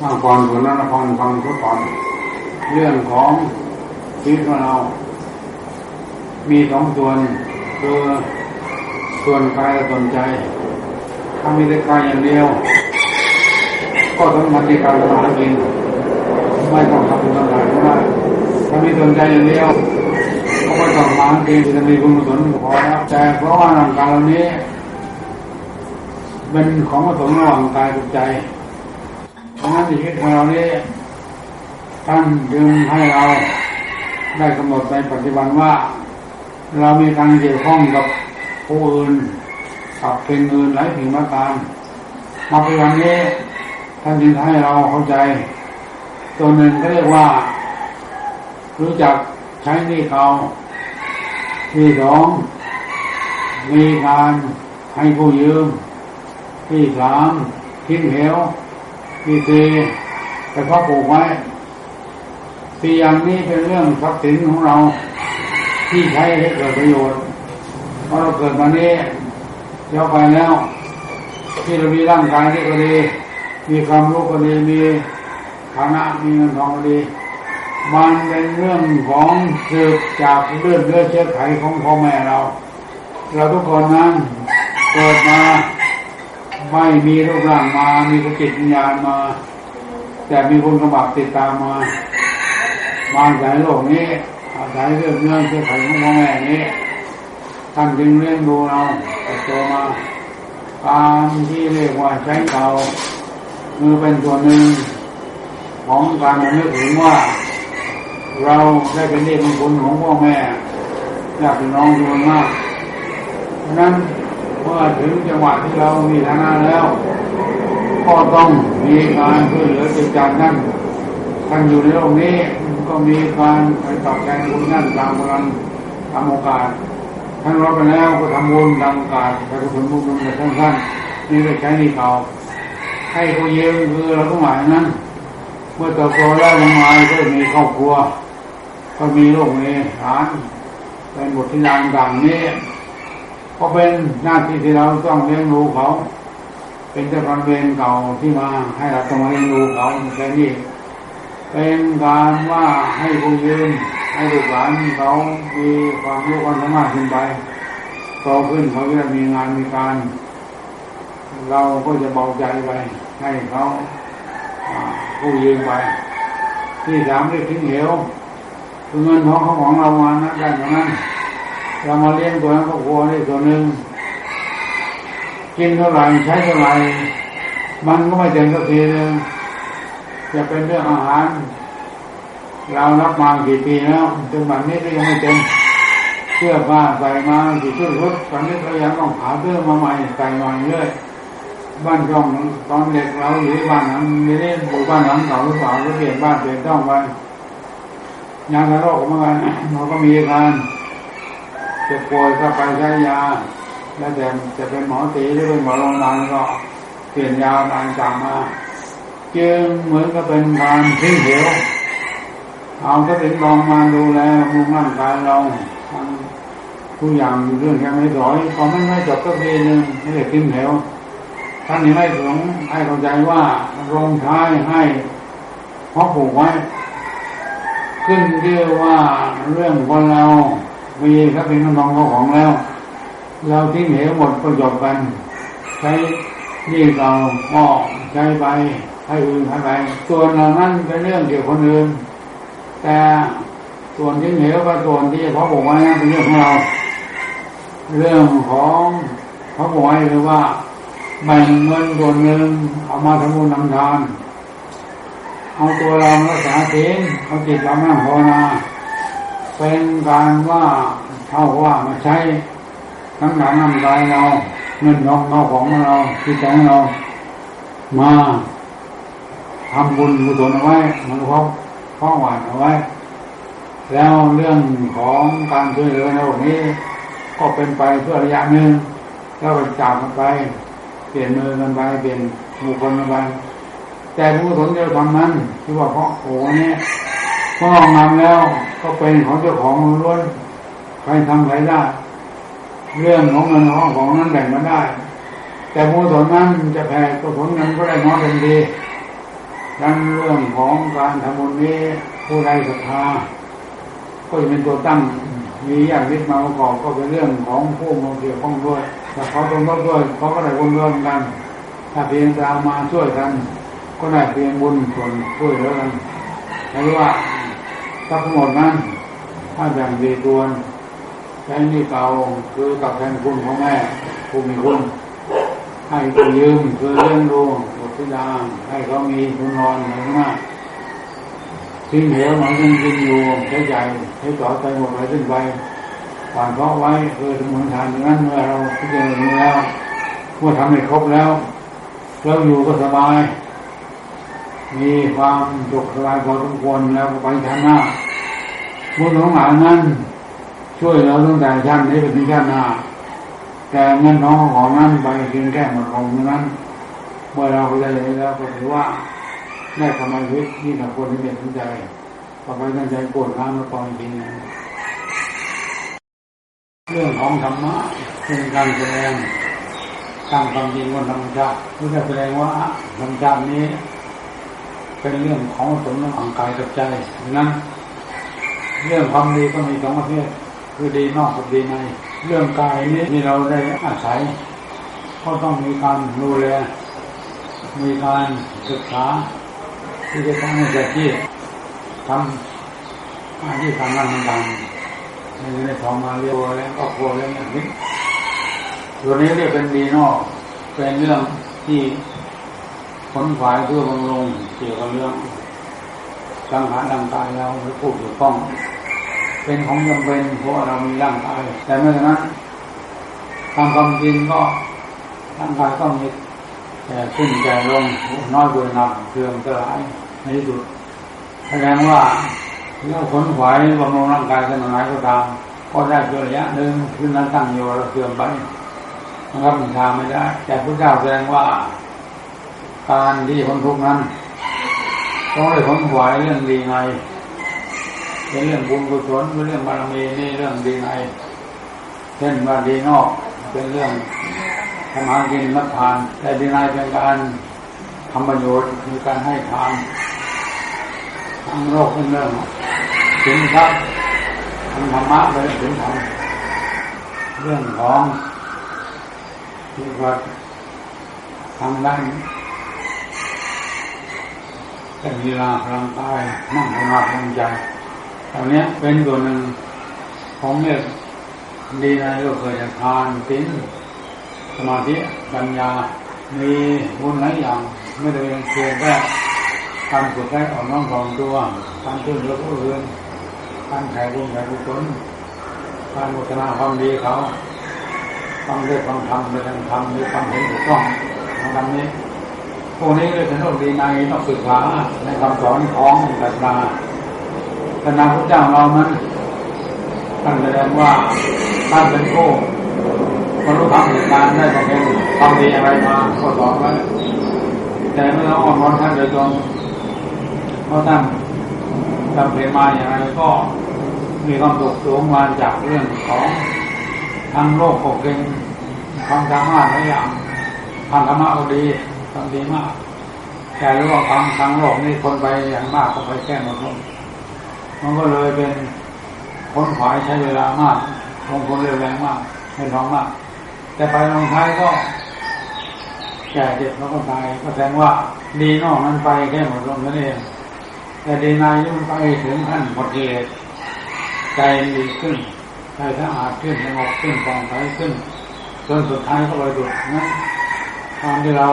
ข้างก่อนส่วนนั้นฟังฟังทุกตอน เรื่องของชีวิตของเรา มีสองส่วนคือส่วนกายกับส่วนใจ ถ้ามีแต่กายอย่างเดียว ก็ต้องมาที่การทำงานกินไม่ต้องทำบุญทำทานก็ได้ถ้ามีส่วนใจอย่างเดียวก็ไม่ต้องมากินจะมีบุญกุศลพอแล้วแต่เพราะว่าร่างกายเรานี้เป็นของผสมระหว่างกายกับใจ เพราะฉะนั้นชีวิตของเรานี้ท่านจึงให้เราได้กำหนดในปัจจุบันว่า เรามีการเกี่ยวข้องกับผู้อื่นกับเพลงอื่นหลายสิ่งประการมาปัจจุบันนี้ท่านจึงให้เราเข้าใจ ตัวหนึ่งก็เรียกว่า รู้จักใช้นี่เขาที่สองมีการให้ผู้ยืมที่สามทิ้งเหว ที่สี่ไปเพาะปลูกไว้สี่อย่างนี้เป็นเรื่องทรัพย์สินของเราที่ใช้ให้เกิดประโยชน์เพราะเราเกิดมานี้เย้าไปแล้ว ที่เรามีร่างกายนี่ก็ดี มีความรู้ก็ดีมีฐานะมีเงินทองก็ดีมันเป็นเรื่องของสืบจากเลือดเลือดเชื้อไขของพ่อแม่เรา เราทุกคนนั้นเกิดมา ไม่มีรูปร่างมา มีสติปัญญาณมา แต่มีคุณกำบับติดตามมา มาอาศัยโลกนี้อาศัยเรื่องเงื่อนเชื้อไขของพ่อแม่นี้ท่านจึงเลี้ยงดูเราแต่โตมาการที่เรียกว่าใช้เขามือเป็นส่วนหนึ่งของการระลึกถึงว่า เราได้เป็นเด็กเป็นคนของพ่อแม่ญาติพี่น้องจำนวนมากนั้น เมื่อถึงจังหวะที่เรามีฐานะแล้ว ก็ต้องมีการช่วยเหลือจิตใจนั่นท่านอยู่ในโลกนี้ก็มีการไปตอบแทนคุณนั่นตามกำลังตามโอกาสท่านรับไปแล้วก็ทำบุญตามโอกาสไปกุศลบุญบุญท่านท่านนี่ได้ใช้ในเขาให้เขาเยี่ยมคือเราต้องหมายนั้น เมื่อติบโตแล้วลงมาก็มีครอบครัว ก็มีลูกมีฐานเป็นบทที่นางต่างนี้ ก็เป็นหน้าที่ที่เราต้องเลี้ยงดูเขา เป็นเจ้าการเวรเก่าที่มาให้เราต้องเลี้ยงดูเขาแค่นี้เป็นการว่าให้ผู้ยืนให้ลูกหลานเขามีความรู้ความสามารถขึ้นไปโตขึ้นเขาจะมีงานมีการ เราก็จะเบาใจไป ให้เขาผู้ยืนไป ที่สามเรียกทิ้งเหวคือเงินทองของเรามานะได้เท่านั้น เรามาเลี้ยงตัวนั้นครอบครัวได้ตัวหนึ่งกินเท่าไหร่ใช้เท่าไหร่มันก็ไม่เต็มสักทีนึงจะเป็นเรื่องอาหาร เรารับมากี่ปีแล้วจนวันนี้ก็ยังไม่เต็มเสื้อผ้าใส่มากี่ชุดชุดตอนนี้เรายังต้องหาเสื้อมาใหม่ใส่ใหม่เรื่อยบ้านช่องตอนเด็กเราหรือบ้านหลังนี้นี่บุบ้านหลังเก่าหรือเปล่าก็เปลี่ยนบ้านเปลี่ยนช่องไปยาละโรคเหมือนกันเราก็มีการ จ็บป่วยก็ไปใช้ยา แล้วแต่จะเป็นหมอตีหรือเป็นหมอโรงพยาบาลก็เปลี่ยนยาตามจางมาจึงเหมือนกับเป็นการทิ้งเหวเอาก็ถึงลองมาดูแลมุมร่างกายเราทุกอย่างอยู่เรื่องแค่ไม่ร้อยพอไม่ไม่จบก็ทีหนึ่งไม่ได้ทิ้งเหวท่านนี้ไม่ถึงให้เข้าใจว่าลงท้ายให้เพราะผูกไว้ ขึ้นเรียกว่าเรื่องคนเรา มีทรัพย์สินเงินทองเขาของแล้ว เราทิ้งเหวหมดก็จบกัน ใช้นี่เราก็ใช้ไปให้อื่นให้ไปส่วนเหล่านั้นเป็นเรื่องเกี่ยวกับคนอื่น แต่ส่วนที่เหวกับส่วนที่เขาบอกว่าเป็นเรื่องของเรา เรื่องของเขาบอกให้หรือว่าแบ่งเงินส่วนหนึ่งเอามาทำบุญทำทานเอาตัวเรารักษาศีลเอาจิตเรานั่งภาวนา เป็นการว่าเท่าว่ามาใช้ทั้งหลังน้ำกายเราเงินทองเราของเราที่ใจเรา มาทำบุญกุศลเอาไว้มันเพราะข้อหวานเอาไว้ แล้วเรื่องของการช่วยเหลือในโลกนี้ ก็เป็นไปเพื่อระยะหนึ่งแล้วก็จากกันไป เปลี่ยนมือกันไปเปลี่ยนบุคคลกันไปแต่ผู้สนใจทำนั้นที่ว่าเพราะโอ้เนี่ยพองามแล้ว ก็เป็นของเจ้าของล้วนใครทำใครได้ เรื่องของเงินของของนั้นแบ่งมาได้ แต่ผู้สนนั้นจะแพ้ก็ผลเงินก็ได้น้อยเต็มทีดังนั้นเรื่องของการทำบุญนี้ผู้ใดศรัทธาก็จะเป็นตัวตั้งมีญาติมิตรมาประกอบก็เป็นเรื่องของผู้มาเกี่ยวข้องด้วยแต่เขาตรงก็ด้วยเขาก็ได้บุญร่วมกัน ถ้าเพียงตามมาช่วยกัน ก็ได้เพียงบุญส่วนช่วยเหลือกันแต่ว่าถ้า ทั้งหมดนั้น ถ้าแบ่งดีตัวนใช้นี่เก่าคือกับแทนคุณของแม่ผู้มีคุณให้คนยืมคือเลี้ยงดูบุตรธิดาให้เขามีทุนนอนอย่งมากทิ้งเหวหมายถึงกินอยู่ใช้ใจใช้ต่อใจหมดไปขึ้นไปผ่านเพราะไว้คือสมุนทานอย่างนั้นเมื่อเราพิจารณาแล้วเมื่อทำให้ครบแล้วเราอยู่ก็สบาย มีความสุขสบายพอสมควรแล้วก็ไปชาติหน้าบุญของหลายนั้น ช่วยเราตั้งแต่ชาตินี้ไปถึงชาติหน้า แต่เงินน้องของนั้นไปเพียงแค่หมดของนั้นเมื่อเราไปได้แล้วก็ถือว่าได้ทำชีวิตที่หนักคนที่เด็ดสนใจต่อไปตั้งใจปวดน้ำมาตอนจริงเรื่องของธรรมะเป็นการแสดงตามความจริงบนธรรมชาติเพื่อแสดงว่าธรรมชาตินี้ เป็นเรื่องของสมน้ำอังกายกับใจนั้น เรื่องความดีก็มีสองประเภทคือดีนอกกับดีใน เรื่องกายนี้ที่เราได้อาศัยก็ต้องมีการดูแล มีการศึกษา ที่จะทำให้ใจที่ทำอาชีพการงานต่างๆในในท้องมาเรียกว่าแล้วก็ครัวแล้วอย่างนี้ตัวนี้เรียกเป็นดีนอก เป็นเรื่องที่ ผลฝ่ายเพื่อบำรุงเกี่ยวกับเรื่องสังขารร่างกายเราหรือผู้เกี่ยวข้อง เป็นของจำเป็นเพราะเรามีร่างกาย แต่เมื่อนั้นตามความจริงก็ร่างกายก็มีแต่ขึ้นแต่ลงน้อยเกินนับเสื่อมสลายในที่สุดแสดงว่าเรื่องขนขวายบำรุงร่างกายขนาดไหนก็ตาม ก็ได้เพียงระยะหนึ่งขึ้นนั้นตั้งอยู่เราเสื่อมไปนะครับมันทางไม่ได้ แต่พระเจ้าแสดงว่า การที่พ้นทุกข์นั้นต้องได้ผลขวายเรื่องดีไงเป็นเรื่องบุญกุศลเป็นเรื่องบารมีนี่เรื่องดีไงเช่นว่าดีนอกเป็นเรื่องทำหากินรับทาน แต่ดีในเป็นการทำประโยชน์คือการให้ทานทางโลกเป็นเรื่องสินทรัพย์ทางธรรมะเป็นสินธรรมเรื่องของที่ว่าทางด้าน แต่มีลาพลังกายนั่งสมาธิใจตอนนี้เป็นตัวหนึ่งของเนี่ยดีในก็เคยจะทานติ้นสมาธิปัญญา มีบุญหลายอย่าง ไม่ได้เป็นเพียงแค่การฝึกให้อ่อนน้อมถ่อมตัวการช่วยเหลือผู้อื่นการแผ่บุญแผ่กุศลการมุทนาความดีเขาฟังได้ฟังธรรมได้ฟังธรรมได้ฟังเห็นถูกต้องทางนี้ พวกนี้เลยเป็นโลกดีในต้องศึกษาในคำสอนของศาสนาศาสนาพระเจ้าเรานั้นท่านแสดงว่าท่านเป็นผู้บรรลุธรรมเหตุการณ์ได้บำเพ็ญความดีอะไรมาก็สอนไว้แต่ไม่ต้องอ่อนวอนท่านโดยตรงเพราะท่านทำเพ็ญมาอย่างไรก็มีความสุขสูงมาจากเรื่องของทางโลกก็เก่งความสามารถหลายอย่างทางธรรมะก็ดี ทำดีมาก แต่รู้ว่าความทางโลกนี่คนไปอย่างมากก็ไปแก้หมดลงมันก็เลยเป็นคนขวายใช้เวลามากลงทุนเร็วแรงมากให้ท้องมาก แต่ไปลงท้ายก็แก่เจ็บแล้วก็ตายก็แสดงว่าดีนอกนั้นไปแค่หมดลงนั่นเองแต่ดีในนี่มันไปถึงขั้นหมดกิเลสใจดีขึ้นใจสะอาดขึ้นสงบขึ้นปลอดภัยขึ้นจนสุดท้ายก็ไปดุนั้นความที่เรา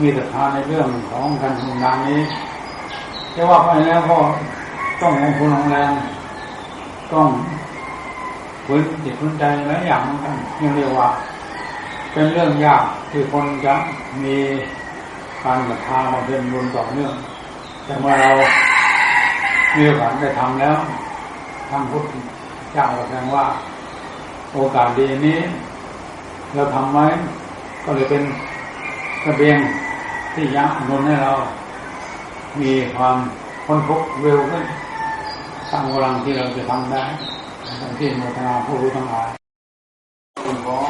มีศรัทธาในเรื่องของการทำงานนี้จะว่าไปแล้วก็ต้องลงทุนลงแรงต้องฝืนจิตฝืนใจหลายอย่างเหมือนกันยังเรียกว่า เป็นเรื่องยากที่คนจะมีการศรัทธามาเป็นบุญต่อเนื่อง แต่เมื่อเรามีโอกาสได้ทำแล้วทางพุทธเจ้าแสดงว่า โอกาสดีนี้ เราทำไว้ก็เลยเป็นกระเบียง ที่ยักนุนให้เรา มีความพ้นทุกข์เร็วขึ้นตามกำลังที่เราจะทำได้ทั้งที่โมทนาผู้รู้ทั้งหลายส่วนของ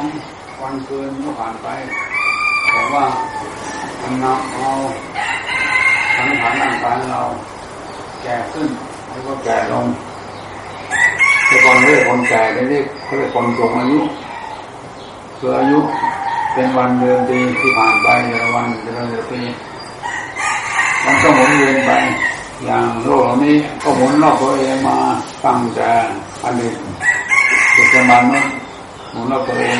วันคืนก็ผ่านไปแต่ว่าทำนำเอาสังารเรา แก่ขึ้นแล้วก็แก่ลงแต่ก่อนเรียกคนแก่ได้เรียกเขาเรียกคนสูงอายุคืออายุ เป็นวันเดือนปีที่ผ่านไปเดือนวันเดือนปีมันก็หมุนเวียนไป อย่างโลกนี้ก็หมุนรอบตัวเองมาตั้งแต่อดีตปัจจุบันนั้หมุนรอบตัวเอง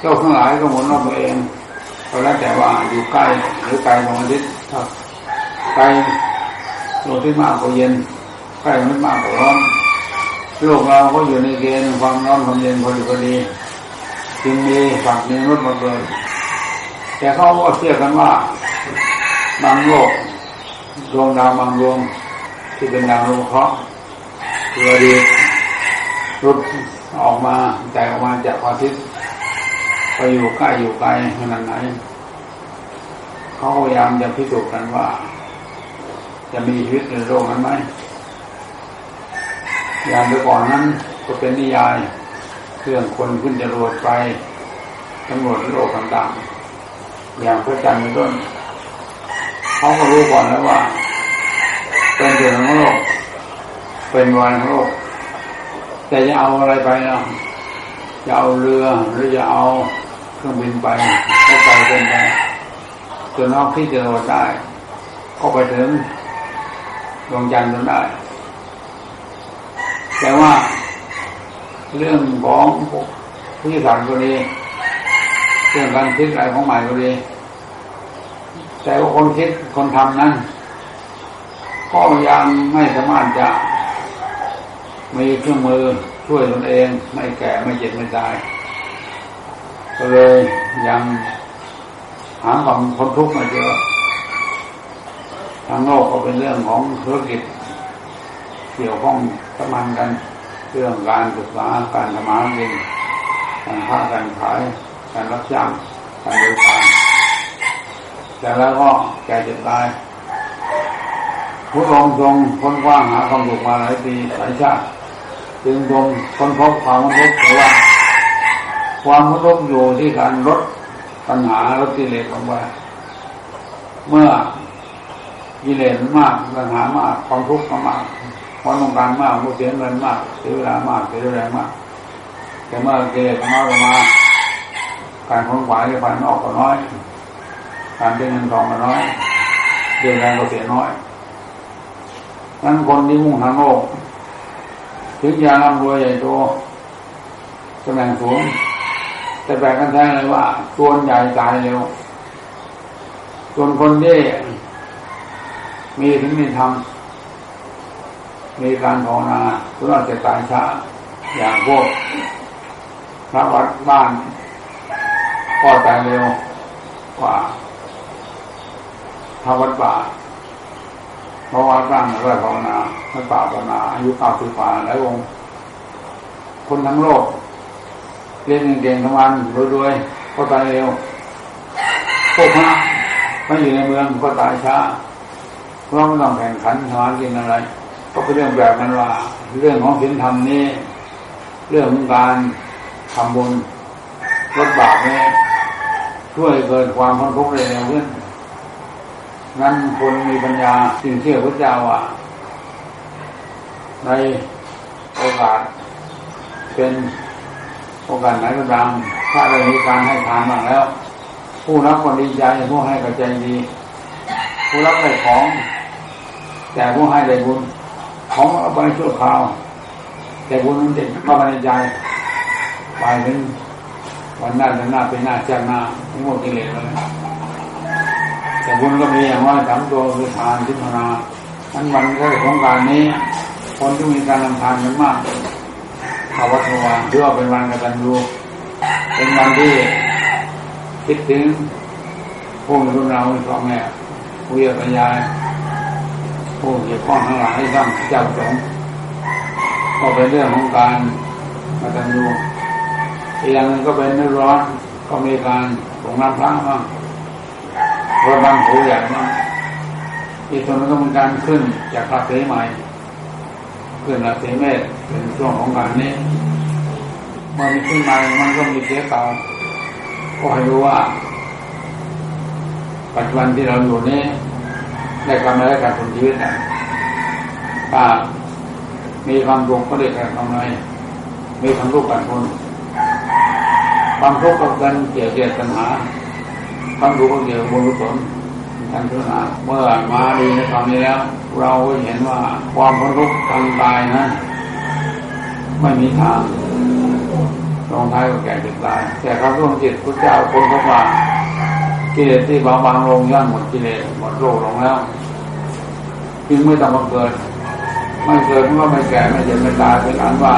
เจ้าทั้งหลายก็หมุนรอบตัวเองก็แล้วแต่ว่าอยู่ใกล้หรือไกลดวงอาทิตย์ถ้าไกลดวงอาทิตย์มากกว่าเย็นใกล้ดวงอาทิตย์มากกว่าร้อนโลกเราก็อยู่ในเกณฑ์ความร้อนความเย็นพอดีพอดี จึงมีฝักมีนุษย์มาเกิดแต่เขาก็เชื่อกันว่าบางโลกดวงดาวบางดวงที่เป็นดาวโลกเคราะห์คืออดีรุดออกมาแต่ออกมาจากอาทิตย์ไปอยู่ใกล้อยู่ไกลขนาดไหนเขาพยายามจะพิสูจน์กันว่า จะมีชีวิตในโลกนั้นไหมอย่างเมื่อก่อนนั้นก็เป็นนิยาย เครื่องคนขึ้นจรวดไปตำรวจโลกต่างๆอย่างพระจันทร์เป็นต้นเขาก็รู้ก่อนแล้วว่า เป็นเดือนของโลก เป็นวันของโลก แต่จะเอาอะไรไปนะจะเอาเรือหรือจะเอาเครื่องบินไปก็ไปเป็นไปจนนอกที่จะโดได้ ก็ไปถึงดวงจันทร์จนได้ แต่ว่า เรื่องของผู้ที่สานก็ดีเรื่องการคิดอะไรของใหม่ก็ดีแต่ว่าคนคิดคนทำนั้นก็ยังไม่สามารถจะมีเครื่องมือช่วยตนเอง ไม่แก่ไม่เจ็บไม่ตาย ก็เลยยังหาความคนทุกข์มาเจอทางโลกก็เป็นเรื่องของธุรกิจเกี่ยวข้องสมันกัน เรื่องการศึกษาการทำมาหากินการค้าการขายการรับจ้างการบริการแต่แล้วก็แก่เจ็บตายผู้ลงทรงค้นคว้าหาความสุขมาหลายปีหลายชาติจึงทรงค้นพบความทุกข์แต่ว่า ความทุกข์อยู่ที่การลดปัญหาลดกิเลสลงไปเมื่อกิเลสมากปัญหามากความทุกข์มาก ความต้องการมากผู้เสียเงินมากเสียเวลามากเสียแรงมาก แต่เมื่อกิเลสน้อยลงมาการค้นขวายในภายนอกก็น้อย การได้เงินทองก็น้อยเดือนแรงก็เสียน้อยนั้นคนที่มุ่งทางโลกถึงจะร่ำรวยใหญ่โตตำแหน่งสูงแต่แบกกันแท้เลยว่าตัวใหญ่ตายเร็วส่วนคนที่มีถึงมีธรร มีการภาวนาก็อาจจะตายช้า อย่างพวกพระวัดบ้านก็ตายเร็วกว่าพระวัดป่าเพราะว่าบ้านไม่ภาวนาไม่ป่าภาวนาอายุเก้าสิบกว่าแล้วองคนทั้งโลกเรียนเก่งๆทั้งวันรวยๆก็ตายเร็วพวกพระไม่อยู่ในเมืองก็ตายช้าเพราะไม่ต้องแข่งขันหากินอะไร ก็เป็นเรื่องแบบนั้นว่า เรื่องของศีลธรรมนี่เรื่องของการทำบุญลดบาปนี่ช่วยเกิดความพ้นทุกข์เร็วขึ้นนั้นคนมีปัญญาสิ่งเชื่อพระเจ้าอะ ในโอกาส เป็นโอกาสไหนก็ตามถ้าเรามีการให้ทานบ้างแล้ว ผู้รับก็ดีใจผู้ให้ก็ใจดี ผู้รับได้ของ แต่ผู้ให้ได้บุญ ของเอาไปชั่วคราว แต่บุญมันเด็กเข้าไปในใจไปถึงวันหน้าจะหน้าเป็นหน้าเจ้าหน้าทั้งหมดกิเลสเลยแต่บุญก็มีอย่างว่าสามตัวคือทานทิพนาทั้งวันก็ของการนี้ คนที่มีการทำทานกันมากภาวัตวานเพื่อเป็นวันกตัญญูเป็นวันที่คิดถึงผู้มีรุ่นเราพ่อแม่ผู้ยปัญญา ผู้เกี่ยวข้องทั้งหลายให้ร้างเจ้าสงก็เป็นเรื่องของการกตัญญูอีกอย่างหนึ่งก็เป็นเรื่องร้อนก็มีการสงน้ำพระบ้างรถบางหูใหญ่มากอีกส่วนนึงก็เป็นการขึ้นจากราศีใหม่ขึ้นราศีเมษเป็นช่วงของการนี้มื่อมีขึ้นม่มันก็มีเสียเก่าก็ให้รู้ว่าปัจจุบันที่เราอยู่นี้ ได้กำไรการคนชีวิตนะถ้ามีความสุขก็ได้การกำไรมีความทุกข์กันคนความทุกข์กับกันเกี่ยวเกี่ยวปัญหาความรู้ก็เกี่ยวกับบุญกุศลการพัฒนาเมื่อมาดีในตอนนี้แล้ว เราเห็นว่าความพ้นทุกข์ทางกายนั้นไม่มีทางลงท้ายก็แก่จ็บตาย แต่ครับดวงจิตพระเจ้าคนพบว่า กิเลสที่เบาบางลงย่อนหมดกิเลสหมดโรคลงแล้วจึงไม่ต้องมาเกิด ไม่เกิดก็ไม่แก่ไม่เจ็บไม่ตายเป็นอันว่า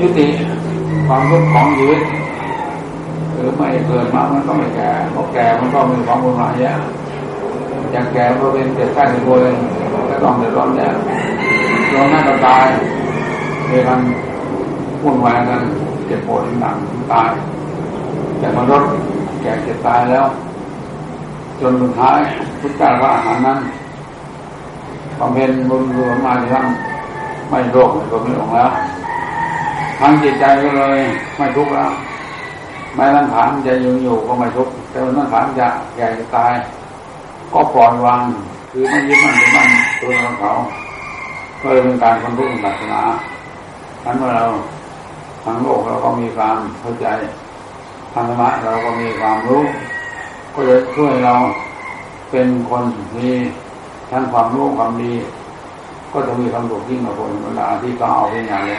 ยุติความทุกข์ของชีวิตหรือไม่เกิดมามันก็ไม่แก่พอแก่มันก็มีความวุ่นวายแย่อย่างแก่ก็เป็นเจ็บไข้ในตัวเองก็ต้องเดือดร้อนแย่ร้อนหน้าก็ตายมีกันวุ่นวายกันเจ็บปวดหนักตาย แต่มนุษย์ แก่เจ็บตายแล้ว จนสุดท้ายพุทธเจ้าว่าอาหารนั้นความเป็นบุญรวมมาที่ทั้งไม่โรคไม่ก็ไม่หลงแล้วทางจิตใจก็เลยไม่ทุกข์แล้วไม่ร่างฐานจะอยู่อยู่ก็ไม่ทุกข์แต่ว่าร่างฐานจะแก่จะตาย ก็ปล่อยวางคือไม่ยึดมั่นถือมั่นตัวของเขาก็เลยเป็นการคนทุกข์ศาสนาทันเมื่อเราทางโลกเราก็มีความเข้าใจ ธรรมะเราก็มีความรู้ ก็จะช่วยเราเป็นคนมีทั้งความรู้ความดี ก็จะมีความสุขยิ่งกว่าคนเวลาที่เขาเอาเป็นอย่างนี้